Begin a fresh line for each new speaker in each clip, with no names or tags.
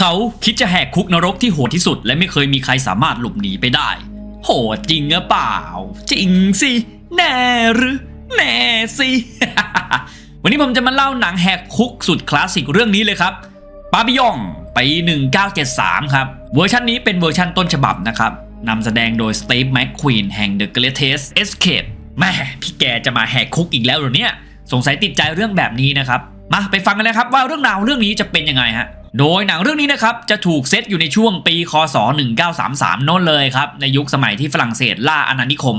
เขาคิดจะแหกคุกนรกที่โหดที่สุด และไม่เคยมีใครสามารถหลบหนีไปได้ โหดจริงหรือเปล่า จริงสิ แน่หรือ แน่สิ วันนี้ผมจะมาเล่าหนังแหกคุกสุดคลาสสิกเรื่องนี้เลยครับปาบิยองปี1973 ครับ เวอร์ชันนี้เป็นเวอร์ชันต้นฉบับนะครับนำแสดงโดยสตีฟแมคควีนแห่ง The Greatest Escape แม่พี่แกจะมาแหกคุกอีกแล้วหรอเนี่ย สงสัยติดใจเรื่องแบบนี้นะครับ มาไปฟังกันเลยครับว่าเรื่องราวเรื่องนี้จะเป็นยังไงฮะ โดยหนังเรื่องนี้นะครับจะถูกเซตอยู่ในช่วงปีคศ 1933โน้นเลยครับในยุคสมัยที่ฝรั่งเศสล่าอาณานิคม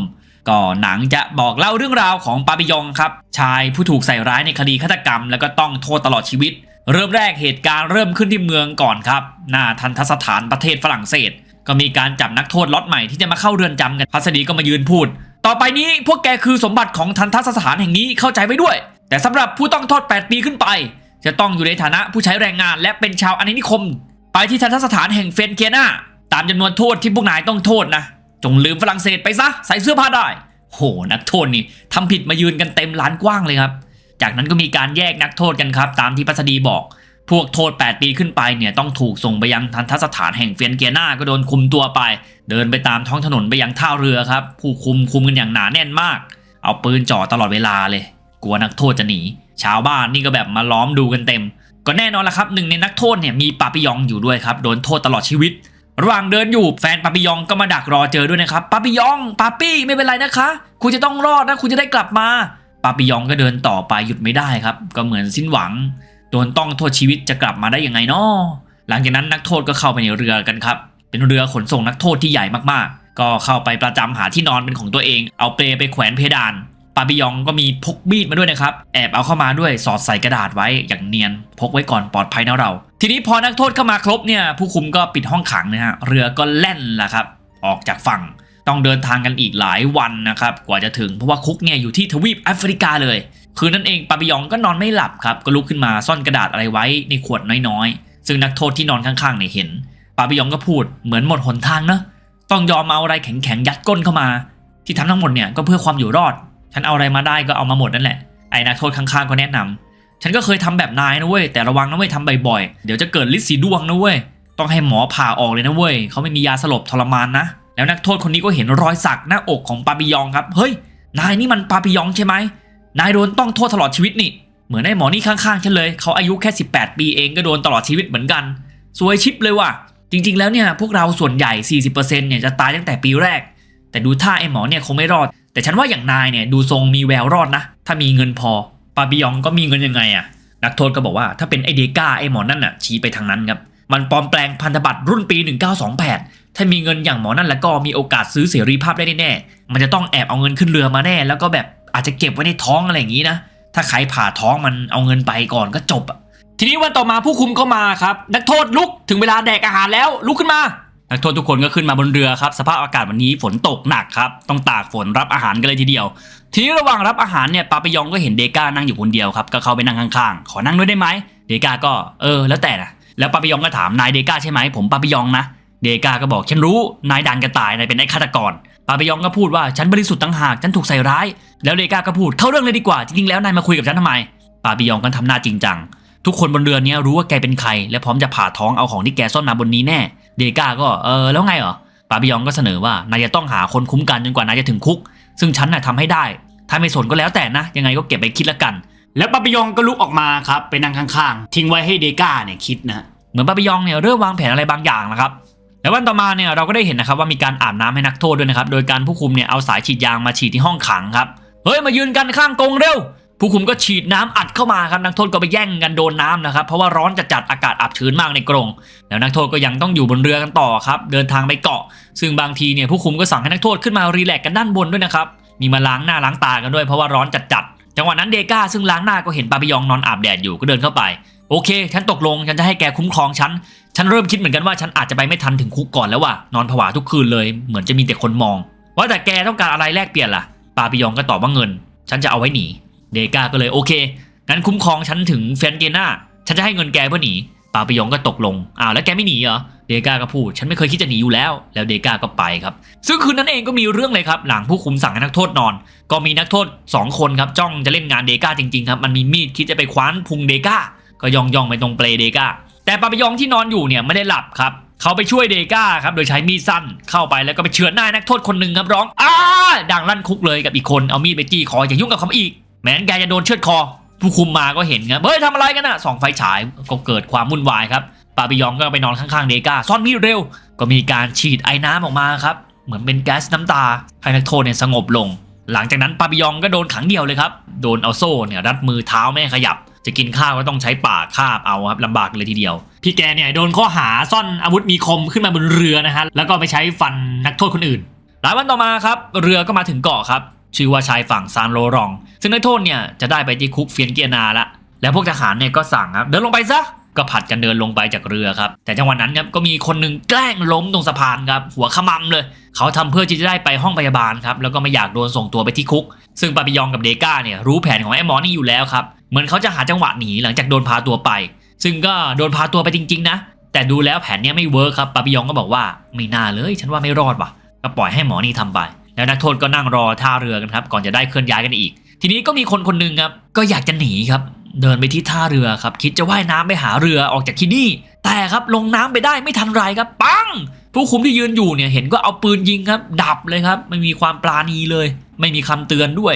ก็หนังจะบอกเล่าเรื่องราวของปาปิยองครับชายผู้ถูกใส่ร้ายในคดีฆาตกรรม แล้วก็ต้องโทษตลอดชีวิต เริ่มแรกเหตุการณ์เริ่มขึ้นที่เมืองก่อนครับหน้าทันทสถานประเทศฝรั่งเศส ก็มีการจับนักโทษล็อตใหม่ที่จะมาเข้าเรือนจำกันพัสดีก็มายืนพูด ต่อไปนี้พวกแกคือสมบัติของทันทสถานแห่งนี้เข้าใจไว้ด้วย แต่สำหรับผู้ต้องโทษ 8 ปีขึ้นไป จะต้องอยู่ในฐานะผู้ใช้แรงงาน และเป็นชาวอาณานิคม ไปที่ทันทสถานแห่งเฟนเกียนาตามจำนวนโทษที่พวกนายต้องโทษนะ จงลืมฝรั่งเศสไปซะใส่เสื้อผ้าได้ โห นักโทษนี่ทำผิดมายืนกันเต็มลานกว้างเลยครับ จากนั้นก็มีการแยกนักโทษกันครับ ตามที่พัสดีบอก พวกโทษ 8 ปีขึ้นไปเนี่ยต้องถูกส่งไปยังทันทสถานแห่งเฟียนเกียนาก็โดนคุมตัวไป เดินไปตามท้องถนนไปยังท่าเรือครับ ผู้คุมคุมกันอย่างหนาแน่นมาก เอาปืนจ่อตลอดเวลาเลย กลัวนักโทษจะหนี ชาวบ้านนี่ก็แบบมาล้อมดูกันเต็ม ก็แน่นอนละครับหนึ่งในนักโทษเนี่ยมีปาปิยองอยู่ด้วยครับโดนโทษตลอดชีวิต ระหว่างเดินอยู่แฟนปาปิยองก็มาดักรอเจอด้วยนะครับปาปิยองปาปี้ไม่เป็นไรนะคะ คุณจะต้องรอดนะคุณจะได้กลับมาปาปิยองก็เดินต่อไปหยุดไม่ได้ครับ ก็เหมือนสิ้นหวังโดนต้องโทษชีวิตจะกลับมาได้ยังไงนาะหลังจากนั้นนักโทษก็เข้าไปในเรือกันครับ เป็นเรือขนส่งนักโทษที่ใหญ่มากๆ ก็เข้าไปประจำหาที่นอนเป็นของตัวเอง เอาเปลไปแขวนเพดาน ปาปิยองก็มีพกมีดมาด้วยนะครับ แอบเอาเข้ามาด้วยสอดใส่กระดาษไว้อย่างเนียน พกไว้ก่อนปลอดภัยนะเรา ทีนี้พอนักโทษเข้ามาครบเนี่ยผู้คุมก็ปิดห้องขังนะฮะเรือก็แล่นล่ะครับ ออกจากฝั่งต้องเดินทางกันอีกหลายวันนะครับกว่าจะถึงเพราะว่าคุกเนี่ยอยู่ที่ทวีปแอฟริกาเลย คืนนั้นเองปาปิยองก็นอนไม่หลับครับก็ลุกขึ้นมาซ่อนกระดาษอะไรไว้ในขวดน้อยๆ ซึ่งนักโทษที่นอนข้างๆเนี่ยเห็นปาปิยองก็พูดเหมือนหมดหนทางเนอะต้องยอมเอาอะไรแข็งๆยัดก้นเข้ามา ที่ทำทั้งหมดเนี่ยก็เพื่อความอยู่รอด ฉันเอาอะไรมาได้ก็เอามาหมดนั่นแหละ ไอ้นักโทษข้างๆก็แนะนำฉันก็เคยทำแบบนายนะเว้ย แต่ระวังนะเว้ยทำบ่อยๆ เดี๋ยวจะเกิดลิ์สีดวงนะเว้ย ต้องให้หมอผ่าออกเลยนะเว้ย เขาไม่มียาสลบทรมานนะ แล้วนักโทษคนนี้ก็เห็นรอยสักหน้าอกของปาปิยองครับ เฮ้ย นายนี่มันปาปิยองใช่ไหม นายโดนต้องโทษตลอดชีวิตนี่ เหมือนไอ้หมอนี่ข้างๆฉันเลย เขาอายุแค่ 18 ปีเองก็โดนตลอดชีวิตเหมือนกัน สวยชิปเลยว่ะ จริง ๆ แล้วเนี่ยพวกเราส่วนใหญ่ 40%เนี่ยจะตายตั้งแต่ปีแรก แต่ดูท่าไอ้หมอเนี่ยคงไม่รอด แต่ฉันว่าอย่างนายเนี่ยดูทรงมีแววรอดนะ ถ้ามีเงินพอปาปิยองก็มีเงินยังไงอะนักโทษก็บอกว่าถ้าเป็นไอเดก้าไอหมอนั่นน่ะชี้ไปทางนั้นครับมันปลอมแปลงพันธบัตรรุ่นปี 1928 ถ้ามีเงินอย่างหมอนั่นแล้วก็มีโอกาสซื้อเสรีภาพได้แน่ๆมันจะต้องแอบเอาเงินขึ้นเรือมาแน่ แล้วก็แบบอาจจะเก็บไว้ในท้องอะไรอย่างนี้นะถ้าใครผ่าท้องมันเอาเงินไปก่อนก็จบอะทีนี้วันต่อมาผู้คุมก็มาครับ นักโทษลุกถึงเวลาแดกอาหารแล้วลุกขึ้นมา นักโทษทุกคนก็ขึ้นมาบนเรือครับ สภาพอากาศวันนี้ฝนตกหนักครับ ต้องตากฝนรับอาหารกันเลยทีเดียว ทีนี้ระหว่างรับอาหารเนี่ยปาปิยองก็เห็นเดก้านั่งอยู่คนเดียวครับ ก็เข้าไปนั่งข้างๆ ขอนั่งด้วยได้ไหม เดก้าก็เออ แล้วแต่นะแล้วปาปิยองก็ถามนายเดก้าใช่ไหมผมปาปิยองนะ เดก้าก็บอกฉันรู้นายดันกันตายนายเป็นไอ้ฆาตกร ปาปิยองก็พูดว่าฉันบริสุทธิ์ตั้งหากฉันถูกใส่ร้าย แล้วเดก้าก็พูดเข้าเรื่องเลยดีกว่าจริงๆแล้วนายมาคุยกับฉันทำไม ปาปิยองก็ทำหน้าจริงจังทุกคนบนเรือนี้รู้ว่าแกเป็นใคร และพร้อมจะผ่าท้องเอาของที่แกซ่อนมาบนนี้แน่ เดก้าก็เออแล้วไงเหรอปาปิยองก็เสนอว่านายจะต้องหาคนคุ้มกันจนกว่านายจะถึงคุก ซึ่งฉันน่ะทำให้ได้ ถ้าไม่สนก็แล้วแต่นะ ยังไงก็เก็บไปคิดละกัน แล้วปาปิยองก็ลุกออกมาครับไปนั่งข้างๆ ทิ้งไว้ให้เดก้าเนี่ยคิดนะเหมือนปาปิยองเนี่ยเริ่มวางแผนอะไรบางอย่างนะครับแล้ววันต่อมาเนี่ยเราก็ได้เห็นนะครับว่ามีการอาบน้ำให้นักโทษด้วยนะครับโดยการผู้คุมเนี่ยเอาสายฉีดยางมาฉีดที่ห้องขังครับเฮ้ยมายืนกันข้างกรงเร็ว ผู้คุมก็ฉีดน้ำอัดเข้ามาครับนักโทษก็ไปแย่งกันโดนน้ำนะครับเพราะว่าร้อนจัดจัดๆอากาศอับชื้นมากในกรงแล้วนักโทษก็ยังต้องอยู่บนเรือกันต่อครับเดินทางไปเกาะ ซึ่งบางทีเนี่ยผู้คุมก็สั่งให้นักโทษขึ้นมารีแลกกันด้านบนด้วยนะครับมีมาล้างหน้าล้างตากันด้วยเพราะว่าร้อนจัดจัดๆจังหวะนั้นเดก้าซึ่งล้างหน้าก็เห็นปาปิยองนอนอาบแดดอยู่ก็เดินเข้าไป โอเค ฉันตกลงฉันจะให้แกคุ้มครองฉันฉันเริ่มคิดเหมือนกันว่าฉันอาจจะไปไม่ทันถึงคุกก่อนแล้วว่ะนอนผวาทุกคืนเลย เหมือนจะมีแต่คนมอง ว่าแต่แกต้องการอะไรแลกเปลี่ยนล่ะปาปิยองก็ตอบว่าเงิน ฉันจะเอาไว้หนี เดก้าก็เลยโอเค งั้นคุ้มครองฉันถึงเฟนเกน่าฉันจะให้เงินแกเพื่อหนีปาปยองก็ตกลง อ้าวแล้วแกไม่หนีเหรอ เดก้าก็พูด ฉันไม่เคยคิดจะหนีอยู่แล้ว แล้วเดก้าก็ไปครับ ซึ่งคืนนั้นเองก็มีเรื่องเลยครับ หลังผู้คุมสั่งให้นักโทษนอน ก็มีนักโทษ 2 คนครับ จ้องจะเล่นงานเดก้าจริงๆครับ มันมีมีดคิดจะไปคว้านพุงเดก้า ก็ย่องย่องไปตรงเปลเดก้า แต่ปาปยองที่นอนอยู่เนี่ยไม่ได้หลับครับ เขาไปช่วยเดก้าครับ โดยใช้มีดสั้น เข้าไปแล้วก็ไปเฉือนหน้านักโทษคนหนึ่งครับร้อง อ้า ดังลั่นคุกเลยกับอีกคน เอามีดไปจี้คออย่ายุ่งกับเขาอีก ม้นแกจะโดนเชือดคอ ผู้คุมมาก็เห็นครับเฮ้ยทำอะไรกันน่ะส่องไฟฉายก็เกิดความวุ่นวายครับปาปิยองก็ไปนอนข้างๆเดก้าซ่อนมีดเร็ว ก็มีการฉีดไอ้น้ำออกมาครับเหมือนเป็นแก๊สน้ำตาให้นักโทษเนี่ยสงบลง หลังจากนั้นปาปิยองก็โดนขังเดียวเลยครับโดนเอาโซ่เนี่ยรัดมือเท้าไม่ขยับ จะกินข้าวก็ต้องใช้ปากคาบเอาครับลำบากเลยทีเดียว พี่แกเนี่ยโดนข้อหาซ่อนอาวุธมีคมขึ้นมาบนเรือนะฮะแล้วก็ไปใช้ฟันนักโทษคนอื่น หลายวันต่อมาครับเรือก็มาถึงเกาะครับ ชื่อว่าชายฝั่งซานโลรอง ซึ่งนักโทษเนี่ยจะได้ไปที่คุกเฟียนเกียนาละ แล้วพวกทหารเนี่ยก็สั่งครับเดินลงไปซะก็ผัดกันเดินลงไปจากเรือครับ แต่จังหวะนั้นครับก็มีคนหนึ่งแกล้งล้มตรงสะพานครับ หัวขมำเลย เขาทำเพื่อที่จะได้ไปห้องพยาบาลครับ แล้วก็ไม่อยากโดนส่งตัวไปที่คุก ซึ่งปาปิยองกับเดก้าเนี่ยรู้แผนของไอ้หมอนี่อยู่แล้วครับ เหมือนเขาจะหาจังหวะหนีหลังจากโดนพาตัวไป ซึ่งก็โดนพาตัวไปจริง ๆ นะ แต่ดูแล้วแผนเนี้ยไม่เวิร์คครับปาปิยองก็บอกว่าไม่น่าเลย ฉันว่าไม่รอดว่ะ ก็ปล่อยให้หมอนี่ทำไป แล้วนักโทษก็นั่งรอท่าเรือกันครับ ก่อนจะได้เคลื่อนย้ายกันอีก ทีนี้ก็มีคนคนหนึ่งครับก็อยากจะหนีครับ เดินไปที่ท่าเรือครับ คิดจะว่ายน้ำไปหาเรือออกจากที่นี่ แต่ครับลงน้ำไปได้ไม่ทันไรครับปังผู้คุมที่ยืนอยู่เนี่ยเห็นก็เอาปืนยิงครับ ดับเลยครับไม่มีความปราณีเลย ไม่มีคำเตือนด้วย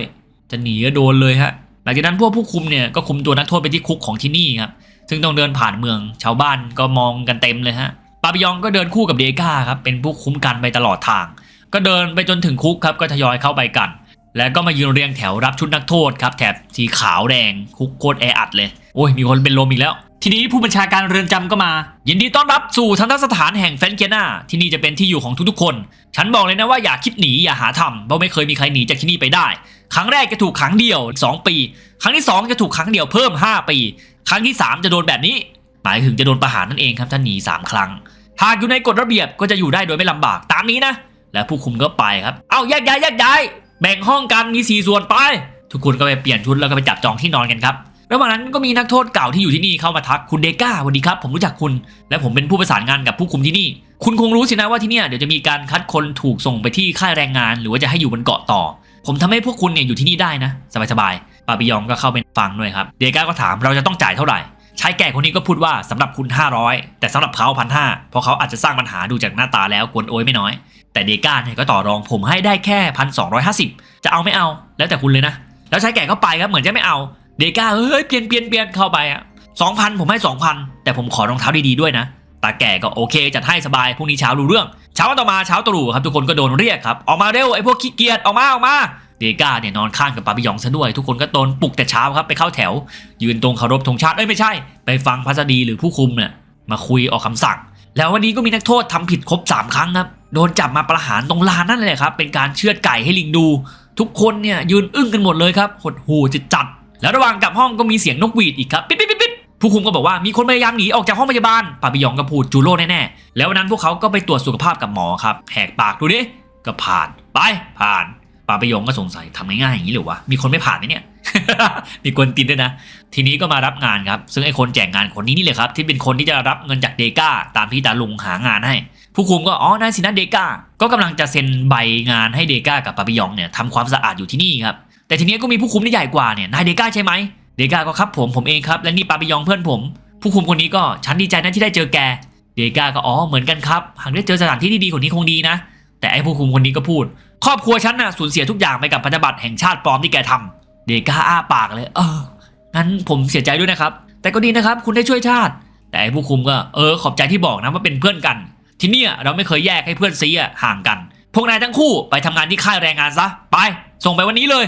จะหนีก็โดนเลยฮะหลังจากนั้นพวกผู้คุมเนี่ยก็คุมตัวนักโทษไปที่คุกของที่นี่ครับซึ่งต้องเดินผ่านเมือง ชาวบ้านก็มองกันเต็มเลยฮะปาปิยองก็เดินคู่กับเดก้าครับเป็นผู้คุ้มกันไปตลอดทาง ก็เดินไปจนถึงคุกครับก็ทยอยเข้าไปกัน แล้วก็มายืนเรียงแถวรับชุดนักโทษครับแถบสีขาวแดงคุกโคตรแออัดเลยโอ้ยมีคนเป็นลมอีกแล้ว ทีนี้ผู้บัญชาการเรือนจำก็มา ยินดีต้อนรับสู่ทันตสถานแห่งเฟนเกียนาที่นี่จะเป็นที่อยู่ของทุกๆคน ฉันบอกเลยนะว่าอย่าคิดหนีอย่าหาทำเพราะไม่เคยมีใครหนีจากที่นี่ไปได้ ครั้งแรกจะถูกขังเดียว 2 ปี ครั้งที่ 2 จะถูกขังเดียวเพิ่ม 5 ปี ครั้งที่ 3 จะโดนแบบนี้ หมายถึงจะโดนประหารนั่นเองครับถ้าหนี3 ครั้งหากอยู่ในกฎระเบียบก็จะอยู่ได้โดยไม่ลำบากตามนี้นะ และผู้คุมก็ไปครับ เอาแยกย้ายแยกย้ายแบ่งห้องกันมีสี่ส่วนไป ทุกคนก็ไปเปลี่ยนชุดแล้วก็ไปจับจองที่นอนกันครับระหว่างนั้นก็มีนักโทษเก่าที่อยู่ที่นี่เข้ามาทักคุณเดก้าสวัสดีครับ ผมรู้จักคุณ และผมเป็นผู้ประสานงานกับผู้คุมที่นี่ คุณคงรู้สินะว่าที่นี่เดี๋ยวจะมีการคัดคนถูกส่งไปที่ค่ายแรงงาน หรือว่าจะให้อยู่บนเกาะต่อ ผมทำให้พวกคุณเนี่ยอยู่ที่นี่ได้นะ สบายๆปาปิยองก็เข้าไปฟังด้วยครับ เดก้าก็ถามเราจะต้องจ่ายเท่าไหร่ ชายแก่คนนี้ก็พูดว่าสำหรับคุณ 500 แต่สำหรับเขาพันห้าเพราะเขาอาจจะสร้างปัญหาดูจากหน้าตาแล้วกวนโอยไม่น้อย แต่เดก้าเนี่ยก็ต่อรองผมให้ได้แค่พันสองจะเอาไม่เอา แล้วแต่คุณเลยนะ แล้วชายแก่ก็ไปครับเหมือนจะไม่เอา เดก้าเฮ้ยเปลี่ยนเปลี่ยนเปลี่ยนเข้าไปอะสองพันผมให้สองพันแต่ผมขอรองเท้าดีๆด้วยนะตาแก่ก็โอเคจัดให้สบายพรุ่งนี้เช้ารู้เรื่อง เช้าวันต่อมาเช้าตรู่ครับทุกคนก็โดนเรียกครับออกมาเร็วไอ้พวกขี้เกียจออกมาออกมา เดก้าเนี่ยนอนข้างกับปาปิยองซะด้วย ทุกคนก็โดนปลุกแต่เช้าครับไปเข้าแถว ยืนตรงเคารพธงชาติเอ้ยไม่ใช่ ไปฟังพัสดีหรือผู้คุมเนี่ยมาคุยออกคำสั่ง แล้ววันนี้ก็มีนักโทษทำผิดครบ 3 ครั้งครับโดนจับมาประหารตรงลานนั่นเลยครับ เป็นการเชือดไก่ให้ลิงดู ทุกคนเนี่ยยืนอึ้งกันหมดเลยครับหดหูจิตจัด แล้วระหว่างกลับห้องก็มีเสียงนกหวีดอีกครับปิ๊ดปิ๊ดปิ๊ดปิดผู้คุมก็บอกว่ามีคนพยายามหนีออกจากห้องพยาบาลปาปิยองก็พูดจูโร่แน่ๆแล้ววันนั้นพวกเขาก็ไปตรวจสุขภาพกับหมอครับแหกปากดูดิก็ผ่านไปผ่าน ปาปิยองก็สงสัยทำง่ายๆอย่างนี้เหรือวะ มีคนไม่ผ่านไหมเนี่ย มีกวนตินด้วยนะ ทีนี้ก็มารับงานครับ ซึ่งไอ้คนแจกงานคนนี้นี่เลยครับ ที่เป็นคนที่จะรับเงินจากเดก้าตามที่ตาลุงหางานให้ ผู้คุมก็อ๋อนายสินะเดก้า ก็กำลังจะเซ็นใบงานให้เดก้ากับปาปิยองเนี่ยทำความสะอาดอยู่ที่นี่ครับ แต่ทีนี้ก็มีผู้คุมที่ใหญ่กว่าเนี่ย นายเดก้าใช่ไหม เดก้าก็ครับผมผมเองครับ และนี่ปาปิยองเพื่อนผม ผู้คุมคนนี้ก็ฉันดีใจนะที่ได้เจอแก เดก้าก็อ๋อเหมือนกันครับ หากได้เจอสถานที่ที่ดีกว่านี้คงดีนะ แต่ไอ้ผู้คุมคนนี้ก็พูด ครอบครัวฉันน่ะสูญเสียทุกอย่างไปกับพันธบัตรแห่งชาติปลอมที่แกทำเดก้าอ้าปากเลย เอองั้นผมเสียใจด้วยนะครับ แต่ก็ดีนะครับ คุณได้ช่วยชาติ แต่ไอผู้คุมก็เออขอบใจที่บอกนะว่าเป็นเพื่อนกัน ที่เนี่ยเราไม่เคยแยกให้เพื่อนซีอะห่างกัน พวกนายทั้งคู่ไปทำงานที่ค่ายแรงงานซะไป ส่งไปวันนี้เลย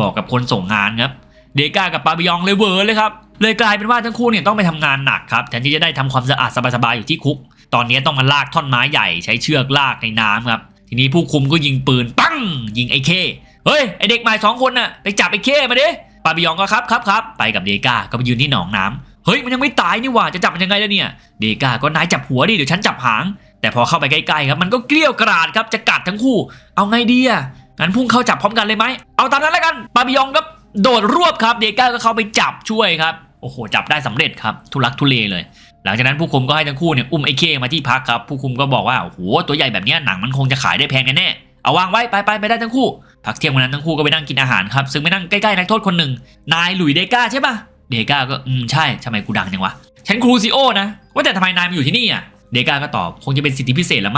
บอกกับคนส่งงานครับเดก้ากับปาบิยองเลยเวอร์เลยครับเลยกลายเป็นว่าทั้งคู่เนี่ยต้องไปทำงานหนักครับแทนที่จะได้ทำความสะอาดสบายๆอยู่ที่คุก ตอนนี้ต้องมาลากท่อนไม้ใหญ่ใช้เชือกลากในน้ำครับ ทีนี้ผู้คุมก็ยิงปืนปั้ง ยิงไอ้เคเฮ้ยไอเด็กใหม่สองคนน่ะไปจับไอ้เคมาดิปาบิยองก็ครับครับครับไปกับเดก้าก็ไปยืนที่หนองน้ำเฮ้ยมันยังไม่ตายนี่หว่าจะจับมันยังไงล่ะเนี่ย เดก้าก็นายจับหัวดิเดี๋ยวฉันจับหาง แต่พอเข้าไปใกล้ๆครับมันก็เกลี้ยวกราดครับจะกัดทั้งคู่ เอาไงดีอะงั้นพุ่งเข้าจับพร้อมกันเลยไหมเอาตามนั้นแล้วกันปาบิยองก็โดดรวบครับ เดก้าก็เข้าไปจับช่วยครับ อ้โหจับได้สำเร็จครับทุลักทุเลเลย หลังจากนั้นผู้คุมก็ให้ทั้งคู่เนี่ยอุ้มไอ้เคมาที่พักครับผู้คุมก็บอกว่าโอ้โหตัวใหญ่แบบนี้หนังมันคงจะขายได้แพงแน่ๆเอาวางไว้ไปไปไปได้ทั้งคู่พักเที่ยงวันนั้นทั้งคู่ก็ไปนั่งกินอาหารครับซึ่งไปนั่งใกล้ๆนักโทษคนหนึ่งนายหลุยเดก้าใช่ปะเดก้าก็อืมใช่ทำไมกูดังจังวะฉันครูซิโอนะว่าแต่ทำไมนายมาอยู่ที่นี่อะเดก้าก็ตอบคงจะเป็นสิทธิพิเศษละมั้